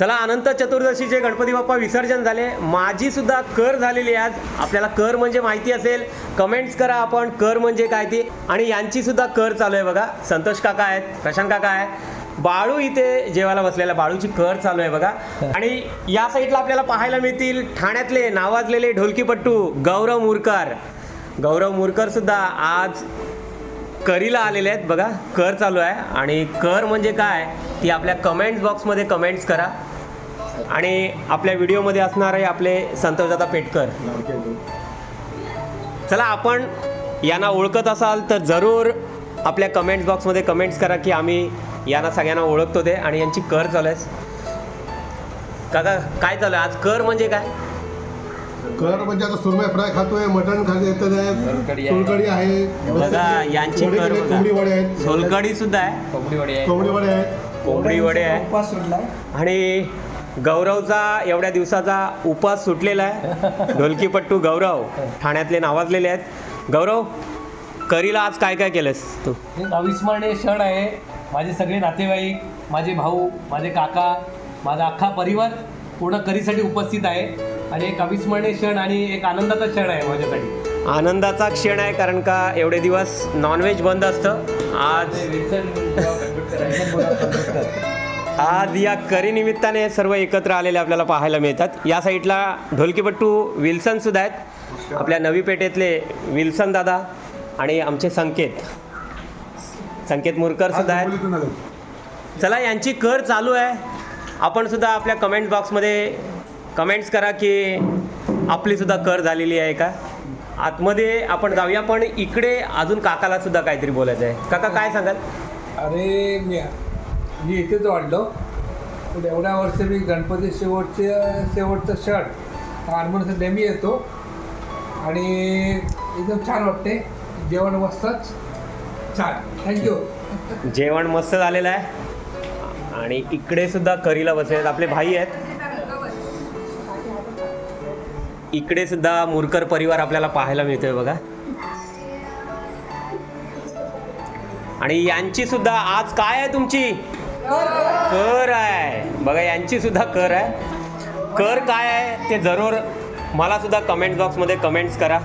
चला अनंत चतुर्दशीचे गणपती बाप्पा विसर्जन झाले. माझी सुद्धा कर झालेली आहे आज. आपल्याला कर म्हणजे माहिती असेल. कमेंट्स करा आपण कर म्हणजे काय ती. आणि यांची सुद्धा कर चालू आहे बघा. संतोष काका आहेत प्रशांत काका आहे. बाळू इथे जेवायला बसलेला बाळूची कर चालू आहे बघा. आणि या साईडला आपल्याला पाहायला मिळतील ठाण्यातले नावाजलेले ढोलकीपट्टू गौरव मुरकर. गौरव मुरकर सुद्धा आज करीला आलेले आहेत बघा. कर चालू आहे. आणि कर म्हणजे काय? ती आपल्या कमेंट्स बॉक्समध्ये कमेंट्स करा. आणि आपल्या व्हिडिओमध्ये असणार आहे आपले संतोषदादा पेटकर. चला आपण यांना ओळखत असाल तर जरूर आपल्या कमेंट्स बॉक्समध्ये कमेंट्स करा की आम्ही यांना सगळ्यांना ओळखतो ते आणि यांची कर चालू आहे. काका काय चालू आहे? आज कर म्हणजे काय? कर म्हणजे आता सुरमई फ्राय खातोय मटण खाते सोलकढी आहे. बघा यांची सोलकढी सुद्धा आहे. कोंबडी वडी आहे. कोंबडी वडे आहेत. कोंबडी वडे आहे. उपवास सोडलाय आणि गौरवचा एवढ्या दिवसाचा उपास सुटलेला आहे. ढोलकीपट्टू गौरव ठाण्यातले नावाजलेले आहेत. गौरव करीला आज काय काय केलंस तू? एक अविस्मरणीय क्षण आहे. माझे सगळे नातेवाईक माझे भाऊ माझे काका माझा अख्खा परिवार पूर्ण करीसाठी उपस्थित आहे. आणि एक अविस्मरणीय क्षण आणि एक आनंदाचा क्षण आहे माझ्यासाठी. आनंदाचा क्षण आहे कारण का एवढे दिवस नॉनव्हेज बंद असतं. आज आज या करी निमित्ताने सर्व एकत्र आलेले आपल्याला पाहायला मिळतात. या साईडला ढोलकीपट्टू विल्सन सुद्धा आहेत. आपल्या नवी पेठेतले विल्सन दादा आणि आमचे संकेत. संकेत मुरकर सुद्धा आहेत. चला यांची कर चालू आहे. आपण सुद्धा आपल्या कमेंट बॉक्समध्ये कमेंट्स करा की आपली सुद्धा कर झालेली आहे का? आतमध्ये आपण जाऊया पण इकडे अजून काकाला सुद्धा काहीतरी बोलायचं आहे काका काय सांगाल? अरे मी मी इथेच वाढलो. पण एवढ्या वर्ष मी गणपती शेवटचे शेवटचा शर्ट हनुमानाचा नेहमी येतो. आणि एकदम छान वाटते. जेवण मस्तच. छान. थँक्यू जेवण मस्त झालेलं आहे. आणि इकडे सुद्धा करीला बसले आपले भाई आहेत. इकडे सुद्धा मुरकर परिवार आपल्याला पाहायला मिळतोय बघा. आणि यांची सुद्धा आज काय आहे तुमची? कर आहे. बघा यांची सुद्धा कर आहे. कर काय आहे ते जरूर मला सुद्धा कमेंट बॉक्समध्ये कमेंट्स करा.